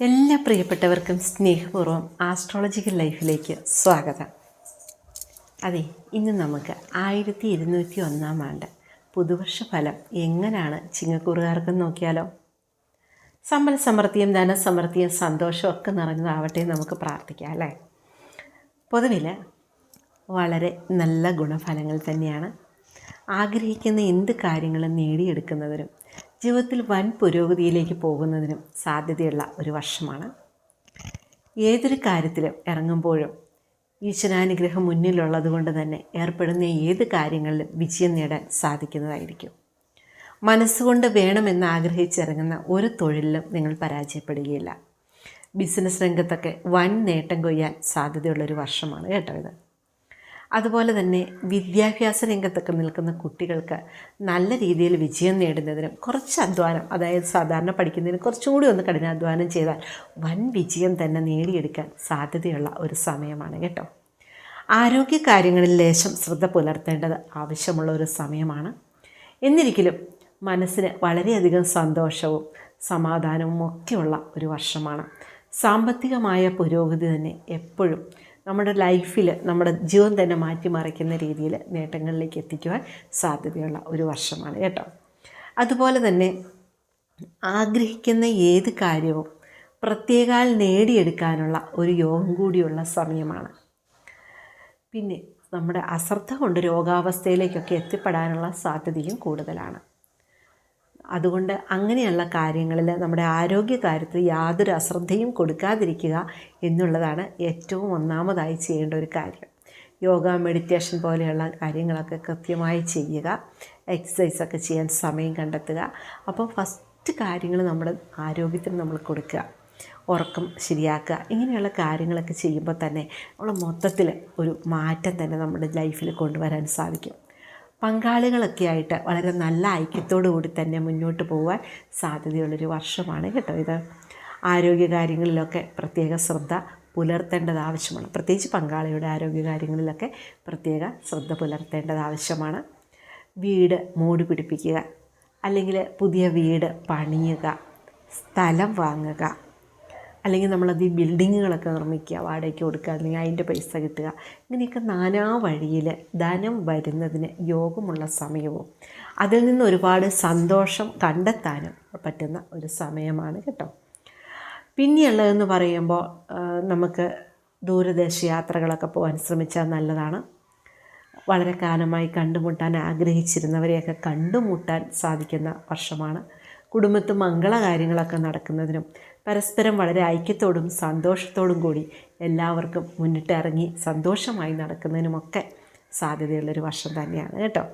എല്ലാ പ്രിയപ്പെട്ടവർക്കും സ്നേഹപൂർവം ആസ്ട്രോളജിക്കൽ ലൈഫിലേക്ക് സ്വാഗതം. അതെ ഇന്ന് നമുക്ക് ആയിരത്തി ഇരുന്നൂറ്റി ഒന്നാം ആണ്ട് പുതുവർഷ ഫലം എങ്ങനെയാണ് ചിങ്ങക്കൂറുകാർക്ക് നോക്കിയാലോ? സമ്പൽ സമൃദ്ധിയും ധനസമൃദ്ധിയും സന്തോഷവും ഒക്കെ നിറഞ്ഞതാവട്ടെ നമുക്ക് പ്രാർത്ഥിക്കാം അല്ലേ? പൊതുവിൽ വളരെ നല്ല ഗുണഫലങ്ങൾ തന്നെയാണ് ആഗ്രഹിക്കുന്ന എന്ത് കാര്യങ്ങളും നേടിയെടുക്കുന്നതിനും ജീവിതത്തിൽ വൻ പുരോഗതിയിലേക്ക് പോകുന്നതിനും സാധ്യതയുള്ള ഒരു വർഷമാണ്. ഏതൊരു കാര്യത്തിലും ഇറങ്ങുമ്പോഴും ഈശ്വരാനുഗ്രഹം മുന്നിലുള്ളത് കൊണ്ട് തന്നെ ഏർപ്പെടുന്ന ഏത് കാര്യങ്ങളിലും വിജയം നേടാൻ സാധിക്കുന്നതായിരിക്കും. മനസ്സുകൊണ്ട് വേണമെന്ന് ആഗ്രഹിച്ചിറങ്ങുന്ന ഒരു തൊഴിലിലും നിങ്ങൾ പരാജയപ്പെടുകയില്ല. ബിസിനസ് രംഗത്തൊക്കെ വൻ നേട്ടം കൊയ്യാൻ സാധ്യതയുള്ളൊരു വർഷമാണ് കേട്ടോ ഇത്. അതുപോലെ തന്നെ വിദ്യാഭ്യാസ രംഗത്തൊക്കെ നിൽക്കുന്ന കുട്ടികൾക്ക് നല്ല രീതിയിൽ വിജയം നേടുന്നതിനും കുറച്ച് അധ്വാനം അതായത് സാധാരണ പഠിക്കുന്നതിന് കുറച്ചും കൂടി ഒന്ന് കഠിനാധ്വാനം ചെയ്താൽ വൻ വിജയം തന്നെ നേടിയെടുക്കാൻ സാധ്യതയുള്ള ഒരു സമയമാണ് കേട്ടോ. ആരോഗ്യ കാര്യങ്ങളിൽ ലേശം ശ്രദ്ധ പുലർത്തേണ്ടത് ആവശ്യമുള്ള ഒരു സമയമാണ്. എന്നിരിക്കലും മനസ്സിന് വളരെയധികം സന്തോഷവും സമാധാനവും ഒക്കെയുള്ള ഒരു വർഷമാണ്. സാമ്പത്തികമായ പുരോഗതി തന്നെ എപ്പോഴും നമ്മുടെ ലൈഫിൽ നമ്മുടെ ജീവൻ തന്നെ മാറ്റിമറിക്കുന്ന രീതിയിൽ നേട്ടങ്ങളിലേക്ക് എത്തിക്കുവാൻ സാധ്യതയുള്ള ഒരു വർഷമാണ് കേട്ടോ. അതുപോലെ തന്നെ ആഗ്രഹിക്കുന്ന ഏത് കാര്യവും പ്രത്യേകാൽ നേടിയെടുക്കാനുള്ള ഒരു യോഗം കൂടിയുള്ള സമയമാണ്. പിന്നെ നമ്മുടെ അശ്രദ്ധ കൊണ്ട് രോഗാവസ്ഥയിലേക്കൊക്കെ എത്തിപ്പെടാനുള്ള സാധ്യതയും കൂടുതലാണ്. അതുകൊണ്ട് അങ്ങനെയുള്ള കാര്യങ്ങളിൽ നമ്മുടെ ആരോഗ്യ കാര്യത്തിൽ യാതൊരു അശ്രദ്ധയും കൊടുക്കാതിരിക്കുക എന്നുള്ളതാണ് ഏറ്റവും ഒന്നാമതായി ചെയ്യേണ്ട ഒരു കാര്യം. യോഗ മെഡിറ്റേഷൻ പോലെയുള്ള കാര്യങ്ങളൊക്കെ കൃത്യമായി ചെയ്യുക എക്സസൈസൊക്കെ ചെയ്യാൻ സമയം കണ്ടെത്തുക. അപ്പോൾ ഫസ്റ്റ് കാര്യങ്ങൾ നമ്മുടെ ആരോഗ്യത്തിന് നമ്മൾ കൊടുക്കുക. ഉറക്കം ശരിയാക്കുക. ഇങ്ങനെയുള്ള കാര്യങ്ങളൊക്കെ ചെയ്യുമ്പോൾ തന്നെ നമ്മൾ മൊത്തത്തിൽ ഒരു മാറ്റം തന്നെ നമ്മുടെ ലൈഫിൽ കൊണ്ടുവരാൻ സാധിക്കും. പങ്കാളികളൊക്കെ ആയിട്ട് വളരെ നല്ല ഐക്യത്തോടു കൂടി തന്നെ മുന്നോട്ട് പോകാൻ സാധ്യതയുള്ളൊരു വർഷമാണ് കേട്ടോ ഇത്. ആരോഗ്യകാര്യങ്ങളിലൊക്കെ പ്രത്യേക ശ്രദ്ധ പുലർത്തേണ്ടത് ആവശ്യമാണ്. പ്രത്യേകിച്ച് പങ്കാളിയുടെ ആരോഗ്യകാര്യങ്ങളിലൊക്കെ പ്രത്യേക ശ്രദ്ധ പുലർത്തേണ്ടത് ആവശ്യമാണ്. വീട് മൂടി പിടിപ്പിക്കുക അല്ലെങ്കിൽ പുതിയ വീട് പണിയുക സ്ഥലം വാങ്ങുക അല്ലെങ്കിൽ നമ്മളത് ഈ ബിൽഡിങ്ങുകളൊക്കെ നിർമ്മിക്കുക വാടകയ്ക്ക് കൊടുക്കുക അല്ലെങ്കിൽ അതിന്റെ പൈസ കിട്ടുക ഇങ്ങനെയൊക്കെ നാനാ വഴിയിൽ ധനം വരുന്നതിന് യോഗമുള്ള സമയവും അതിൽ നിന്ന് ഒരുപാട് സന്തോഷം കണ്ടെത്താനും പറ്റുന്ന ഒരു സമയമാണ് കേട്ടോ. പിന്നെയുള്ളതെന്ന് പറയുമ്പോൾ നമുക്ക് ദൂരദേശ യാത്രകളൊക്കെ പോകാൻ ശ്രമിച്ചാൽ നല്ലതാണ്. വളരെ കാലമായി കണ്ടുമുട്ടാൻ ആഗ്രഹിച്ചിരുന്നവരെയൊക്കെ കണ്ടുമുട്ടാൻ സാധിക്കുന്ന വർഷമാണ്. കുടുംബത്ത് മംഗളകാര്യങ്ങളൊക്കെ നടക്കുന്നതിനും പരസ്പരം വളരെ ഐക്യത്തോടും സന്തോഷത്തോടും കൂടി എല്ലാവർക്കും മുന്നിട്ടിറങ്ങി സന്തോഷമായി നടക്കുന്നതിനുമൊക്കെ സാധ്യതയുള്ളൊരു വർഷം തന്നെയാണ് കേട്ടോ.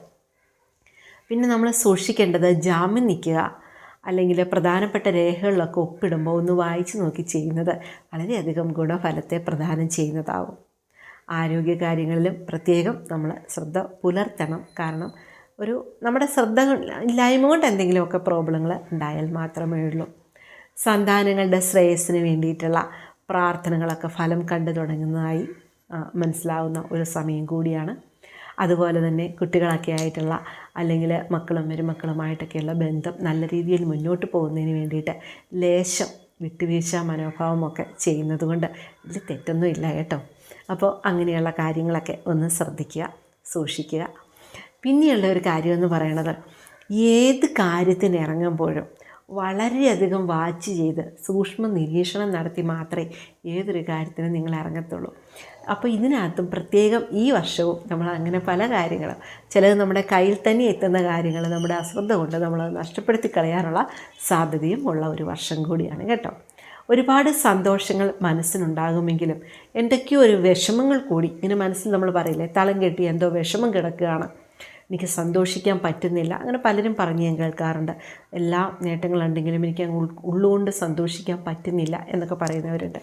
പിന്നെ നമ്മൾ സൂക്ഷിക്കേണ്ടത് ജാമ്യം നിൽക്കുക അല്ലെങ്കിൽ പ്രധാനപ്പെട്ട രേഖകളിലൊക്കെ ഒപ്പിടുമ്പോൾ ഒന്ന് വായിച്ചു നോക്കി ചെയ്യുന്നത് വളരെയധികം ഗുണഫലത്തെ പ്രദാനം ചെയ്യുന്നതാവും. ആരോഗ്യ കാര്യങ്ങളിലും പ്രത്യേകം നമ്മൾ ശ്രദ്ധ പുലർത്തണം. കാരണം ഒരു നമ്മുടെ ശ്രദ്ധ ഇല്ലായ്മ കൊണ്ട് എന്തെങ്കിലുമൊക്കെ പ്രോബ്ലങ്ങൾ ഉണ്ടായാൽ മാത്രമേ ഉള്ളൂ. സന്താനങ്ങളുടെ ശ്രേയസ്സിന് വേണ്ടിയിട്ടുള്ള പ്രാർത്ഥനകളൊക്കെ ഫലം കണ്ടു തുടങ്ങുന്നതായി മനസ്സിലാവുന്ന ഒരു സമയം കൂടിയാണ്. അതുപോലെ തന്നെ കുട്ടികളൊക്കെ ആയിട്ടുള്ള അല്ലെങ്കിൽ മക്കളും മരുമക്കളുമായിട്ടൊക്കെയുള്ള ബന്ധം നല്ല രീതിയിൽ മുന്നോട്ട് പോകുന്നതിന് വേണ്ടിയിട്ട് ലേശം വിട്ടുവീഴ്ച മനോഭാവമൊക്കെ ചെയ്യുന്നത് കൊണ്ട് ഇതിൽ തെറ്റൊന്നും ഇല്ല കേട്ടോ. അപ്പോൾ അങ്ങനെയുള്ള കാര്യങ്ങളൊക്കെ ഒന്ന് ശ്രദ്ധിക്കുക സൂക്ഷിക്കുക. പിന്നെയുള്ള ഒരു കാര്യമെന്ന് പറയണത് ഏത് കാര്യത്തിന് ഇറങ്ങുമ്പോഴും വളരെയധികം വാച്ച് ചെയ്ത് സൂക്ഷ്മ നിരീക്ഷണം നടത്തി മാത്രമേ ഏതൊരു കാര്യത്തിനും നിങ്ങൾ ഇറങ്ങത്തുള്ളൂ. അപ്പോൾ ഇതിനകത്തും പ്രത്യേകം ഈ വർഷവും നമ്മൾ അങ്ങനെ പല കാര്യങ്ങളും ചിലത് നമ്മുടെ കയ്യിൽ തന്നെ എത്തുന്ന കാര്യങ്ങൾ നമ്മുടെ അശ്രദ്ധ കൊണ്ട് നമ്മൾ നഷ്ടപ്പെടുത്തി കളയാനുള്ള സാധ്യതയും ഉള്ള ഒരു വർഷം കൂടിയാണ് കേട്ടോ. ഒരുപാട് സന്തോഷങ്ങൾ മനസ്സിനുണ്ടാകുമെങ്കിലും എന്തൊക്കെയോ ഒരു വിഷമങ്ങൾ കൂടി ഇങ്ങനെ മനസ്സിൽ നമ്മൾ പറയില്ലേ തളം കെട്ടി എന്തോ വിഷമം കിടക്കുകയാണ്. എനിക്ക് സന്തോഷിക്കാൻ പറ്റുന്നില്ല. അങ്ങനെ പലരും പറഞ്ഞ് ഞാൻ കേൾക്കാറുണ്ട്. എല്ലാ നേട്ടങ്ങളുണ്ടെങ്കിലും എനിക്ക് അങ്ങ് ഉള്ളുകൊണ്ട് സന്തോഷിക്കാൻ പറ്റുന്നില്ല എന്നൊക്കെ പറയുന്നവരുണ്ട്.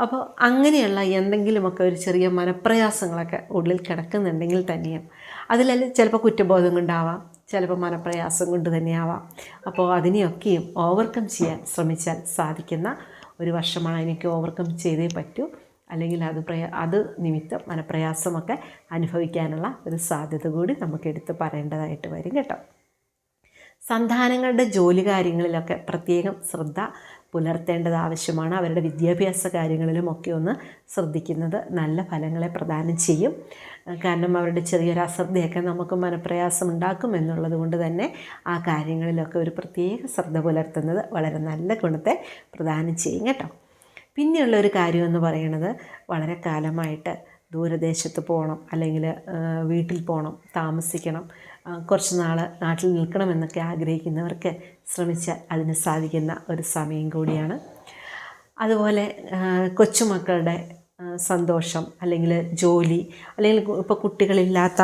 അപ്പോൾ അങ്ങനെയുള്ള എന്തെങ്കിലുമൊക്കെ ഒരു ചെറിയ മനപ്രയാസങ്ങളൊക്കെ ഉള്ളിൽ കിടക്കുന്നുണ്ടെങ്കിൽ തന്നെയും അതിലല്ല ചിലപ്പോൾ കുറ്റബോധം കൊണ്ടാവാം ചിലപ്പോൾ മനപ്രയാസം കൊണ്ട് തന്നെയാവാം. അപ്പോൾ അതിനെയൊക്കെയും ഓവർകം ചെയ്യാൻ ശ്രമിച്ചാൽ സാധിക്കുന്ന ഒരു വർഷമാണ് എനിക്ക് ഓവർകം ചെയ്തേ പറ്റൂ. അല്ലെങ്കിൽ അത് പ്രയ അത് നിമിത്തം മനപ്രയാസമൊക്കെ അനുഭവിക്കാനുള്ള ഒരു സാധ്യത കൂടി നമുക്ക് എടുത്ത് പറയേണ്ടതായിട്ട് വരും കേട്ടോ. സന്താനങ്ങളുടെ ജോലി കാര്യങ്ങളിലൊക്കെ പ്രത്യേകം ശ്രദ്ധ പുലർത്തേണ്ടത് ആവശ്യമാണ്. അവരുടെ വിദ്യാഭ്യാസ കാര്യങ്ങളിലും ഒക്കെ ഒന്ന് ശ്രദ്ധിക്കുന്നത് നല്ല ഫലങ്ങളെ പ്രദാനം ചെയ്യും. കാരണം അവരുടെ ചെറിയൊരു അശ്രദ്ധയൊക്കെ നമുക്ക് മനപ്രയാസം ഉണ്ടാക്കും എന്നുള്ളത് കൊണ്ട് തന്നെ ആ കാര്യങ്ങളിലൊക്കെ ഒരു പ്രത്യേക ശ്രദ്ധ പുലർത്തുന്നത് വളരെ നല്ല ഗുണത്തെ പ്രദാനം ചെയ്യും കേട്ടോ. പിന്നെയുള്ള ഒരു കാര്യമെന്ന് പറയുന്നത് വളരെ കാലമായിട്ട് ദൂരദേശത്ത് പോകണം അല്ലെങ്കിൽ വീട്ടിൽ പോകണം താമസിക്കണം കുറച്ച് നാൾ നാട്ടിൽ നിൽക്കണമെന്നൊക്കെ ആഗ്രഹിക്കുന്നവർക്ക് ശ്രമിച്ചാൽ അതിന് സാധിക്കുന്ന ഒരു സമയം കൂടിയാണ്. അതുപോലെ കൊച്ചുമക്കളുടെ സന്തോഷം അല്ലെങ്കിൽ ജോലി അല്ലെങ്കിൽ ഇപ്പോൾ കുട്ടികളില്ലാത്ത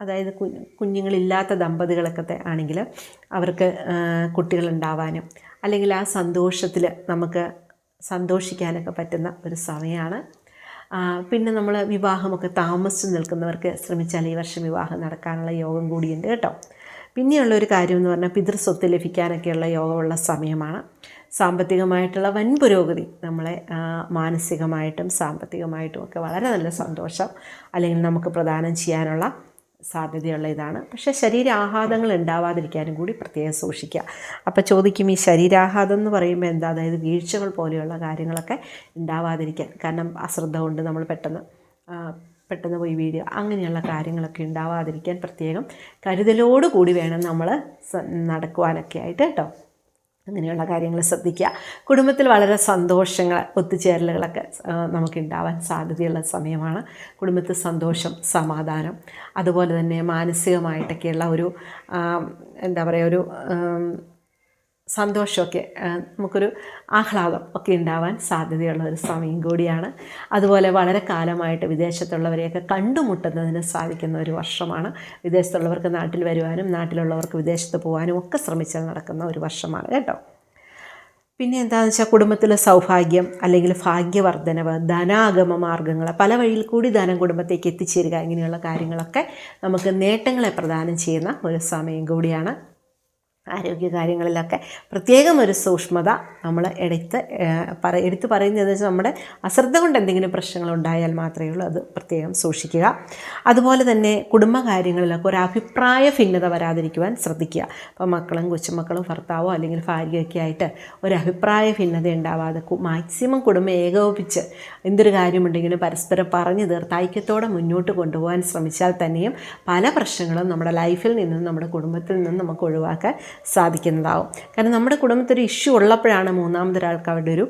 അതായത് കുഞ്ഞുങ്ങളില്ലാത്ത ദമ്പതികളൊക്കെ ആണെങ്കിൽ അവർക്ക് കുട്ടികളുണ്ടാവാനും അല്ലെങ്കിൽ ആ സന്തോഷത്തിൽ നമുക്ക് സന്തോഷിക്കാനൊക്കെ പറ്റുന്ന ഒരു സമയമാണ്. പിന്നെ നമ്മൾ വിവാഹമൊക്കെ താമസിച്ച് നിൽക്കുന്നവർക്ക് ശ്രമിച്ചാൽ ഈ വർഷം വിവാഹം നടക്കാനുള്ള യോഗം കൂടിയുണ്ട് കേട്ടോ. പിന്നെയുള്ള ഒരു കാര്യം എന്ന് പറഞ്ഞാൽ പിതൃസ്വത്ത് ലഭിക്കാനൊക്കെയുള്ള യോഗമുള്ള സമയമാണ്. സാമ്പത്തികമായിട്ടുള്ള വൻ പുരോഗതി നമ്മളെ മാനസികമായിട്ടും സാമ്പത്തികമായിട്ടും ഒക്കെ വളരെ നല്ല സന്തോഷം അല്ലെങ്കിൽ നമുക്ക് പ്രദാനം ചെയ്യാനുള്ള സാധ്യതയുള്ള ഇതാണ്. പക്ഷേ ശരീരാഘാതങ്ങൾ ഉണ്ടാവാതിരിക്കാനും കൂടി പ്രത്യേകം സൂക്ഷിക്കുക. അപ്പോൾ ചോദിക്കും ഈ ശരീരാഘാതം എന്ന് പറയുമ്പോൾ എന്താ? അതായത് വീഴ്ചകൾ പോലെയുള്ള കാര്യങ്ങളൊക്കെ ഉണ്ടാവാതിരിക്കാൻ. കാരണം അശ്രദ്ധ കൊണ്ട് നമ്മൾ പെട്ടെന്ന് പെട്ടെന്ന് പോയി വീഴുക. അങ്ങനെയുള്ള കാര്യങ്ങളൊക്കെ ഉണ്ടാവാതിരിക്കാൻ പ്രത്യേകം കരുതലോടുകൂടി വേണം നമ്മൾ നടക്കുവാനൊക്കെ ആയിട്ട് കേട്ടോ. അങ്ങനെയുള്ള കാര്യങ്ങൾ ശ്രദ്ധിക്കുക. കുടുംബത്തിൽ വളരെ സന്തോഷങ്ങൾ ഒത്തുചേരലുകളൊക്കെ നമുക്ക് നമുക്കുണ്ടാവാൻ സാധ്യതയുള്ള സമയമാണ്. കുടുംബത്തിൽ സന്തോഷം സമാധാനം അതുപോലെ തന്നെ മാനസികമായിട്ടൊക്കെയുള്ള ഒരു എന്താ പറയുക ഒരു സന്തോഷമൊക്കെ നമുക്കൊരു ആഹ്ലാദം ഒക്കെ ഉണ്ടാവാൻ സാധ്യതയുള്ള ഒരു സമയം കൂടിയാണ്. അതുപോലെ വളരെ കാലമായിട്ട് വിദേശത്തുള്ളവരെയൊക്കെ കണ്ടുമുട്ടുന്നതിന് സാധിക്കുന്ന ഒരു വർഷമാണ്. വിദേശത്തുള്ളവർക്ക് നാട്ടിൽ വരുവാനും നാട്ടിലുള്ളവർക്ക് വിദേശത്ത് പോകാനും ഒക്കെ ശ്രമിച്ചാൽ നടക്കുന്ന ഒരു വർഷമാണ് കേട്ടോ. പിന്നെ എന്താണെന്ന് വെച്ചാൽ കുടുംബത്തിലെ സൗഭാഗ്യം അല്ലെങ്കിൽ ഭാഗ്യവർദ്ധനവ് ധനാഗമ മാർഗങ്ങൾ പല വഴിയിൽ കൂടി ധനം കുടുംബത്തേക്ക് എത്തിച്ചേരുക ഇങ്ങനെയുള്ള കാര്യങ്ങളൊക്കെ നമുക്ക് നേട്ടങ്ങളെ പ്രദാനം ചെയ്യുന്ന ഒരു സമയം കൂടിയാണ്. ആരോഗ്യ കാര്യങ്ങളിലൊക്കെ പ്രത്യേകം ഒരു സൂക്ഷ്മത നമ്മൾ എടുത്ത് പറ എടുത്ത് പറയുന്നത് വെച്ചാൽ നമ്മുടെ അശ്രദ്ധ കൊണ്ട് എന്തെങ്കിലും പ്രശ്നങ്ങൾ ഉണ്ടായാൽ മാത്രമേ ഉള്ളൂ. അത് പ്രത്യേകം സൂക്ഷിക്കുക. അതുപോലെ തന്നെ കുടുംബകാര്യങ്ങളിലൊക്കെ ഒരു അഭിപ്രായ ഭിന്നത വരാതിരിക്കുവാൻ ശ്രദ്ധിക്കുക. അപ്പോൾ മക്കളും കൊച്ചുമക്കളും ഭർത്താവോ അല്ലെങ്കിൽ ഭാര്യയൊക്കെ ആയിട്ട് ഒരു അഭിപ്രായ ഭിന്നത ഉണ്ടാവാതെ മാക്സിമം കുടുംബം ഏകോപിച്ച് എന്തൊരു കാര്യമുണ്ടെങ്കിലും പരസ്പരം പറഞ്ഞു തീർത്ത് ഐക്യത്തോടെ മുന്നോട്ട് കൊണ്ടുപോകാൻ ശ്രമിച്ചാൽ തന്നെയും പല പ്രശ്നങ്ങളും നമ്മുടെ ലൈഫിൽ നിന്നും നമ്മുടെ കുടുംബത്തിൽ നിന്നും നമുക്ക് ഒഴിവാക്കാൻ സാധിക്കുന്നതാവും. കാരണം നമ്മുടെ കുടുംബത്തിൽ ഒരു ഇഷ്യൂ ഉള്ളപ്പോഴാണ് മൂന്നാമതൊരാൾക്ക് അവരുടെ ഒരു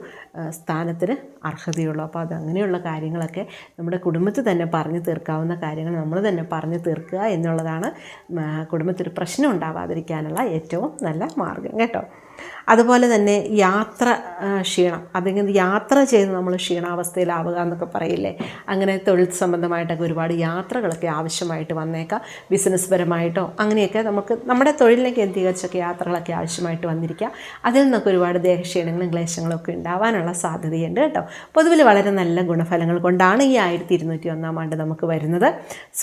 സ്ഥാനത്തിന് അർഹതയുള്ളൂ. അപ്പോൾ അത് അങ്ങനെയുള്ള കാര്യങ്ങളൊക്കെ നമ്മുടെ കുടുംബത്തിൽ തന്നെ പറഞ്ഞു തീർക്കാവുന്ന കാര്യങ്ങൾ നമ്മൾ തന്നെ പറഞ്ഞു തീർക്കുക എന്നുള്ളതാണ് കുടുംബത്തിൽ പ്രശ്നം ഉണ്ടാവാതിരിക്കാനുള്ള ഏറ്റവും നല്ല മാർഗം കേട്ടോ? അതുപോലെ തന്നെ യാത്ര ക്ഷീണം. അതിങ്ങനെ യാത്ര ചെയ്ത് നമ്മൾ ക്ഷീണാവസ്ഥയിലാവുക എന്നൊക്കെ പറയില്ലേ? അങ്ങനെ തൊഴിൽ സംബന്ധമായിട്ടൊക്കെ ഒരുപാട് യാത്രകളൊക്കെ ആവശ്യമായിട്ട് വന്നേക്കാം. ബിസിനസ് പരമായിട്ടോ അങ്ങനെയൊക്കെ നമുക്ക് നമ്മുടെ തൊഴിലിനെ കേന്ദ്രീകരിച്ചൊക്കെ യാത്രകളൊക്കെ ആവശ്യമായിട്ട് വന്നിരിക്കാം. അതിൽ നിന്നൊക്കെ ഒരുപാട് ദേഹക്ഷീണങ്ങളും ക്ലേശങ്ങളും ഒക്കെ ഉണ്ടാവാനുള്ള സാധ്യതയുണ്ട് കേട്ടോ. പൊതുവിൽ വളരെ നല്ല ഗുണഫലങ്ങൾ കൊണ്ടാണ് ഈ ആയിരത്തി ഇരുന്നൂറ്റി ഒന്നാം ആണ്ട് നമുക്ക് വരുന്നത്.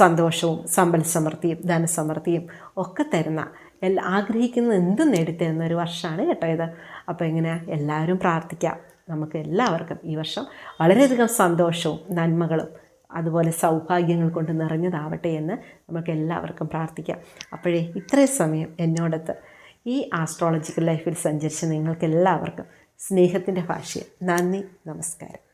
സന്തോഷവും സമ്പൽ സമൃദ്ധിയും ധനസമൃദ്ധിയും ഒക്കെ തരുന്ന എല്ലാ ആഗ്രഹിക്കുന്ന എന്തും നേടിത്തരുന്ന ഒരു വർഷമാണ് കേട്ടോ ഇത്. അപ്പോൾ ഇങ്ങനെ എല്ലാവരും പ്രാർത്ഥിക്കാം. നമുക്ക് എല്ലാവർക്കും ഈ വർഷം വളരെയധികം സന്തോഷവും നന്മകളും അതുപോലെ സൗഭാഗ്യങ്ങൾ കൊണ്ട് നിറഞ്ഞതാവട്ടെ എന്ന് നമുക്ക് എല്ലാവർക്കും പ്രാർത്ഥിക്കാം. അപ്പോഴേ ഇത്രയും സമയം എന്നോടത്ത് ഈ ആസ്ട്രോളജിക്കൽ ലൈഫിൽ സഞ്ചരിച്ച നിങ്ങൾക്ക് എല്ലാവർക്കും സ്നേഹത്തിന്റെ ഭാഷയിൽ നന്ദി നമസ്കാരം.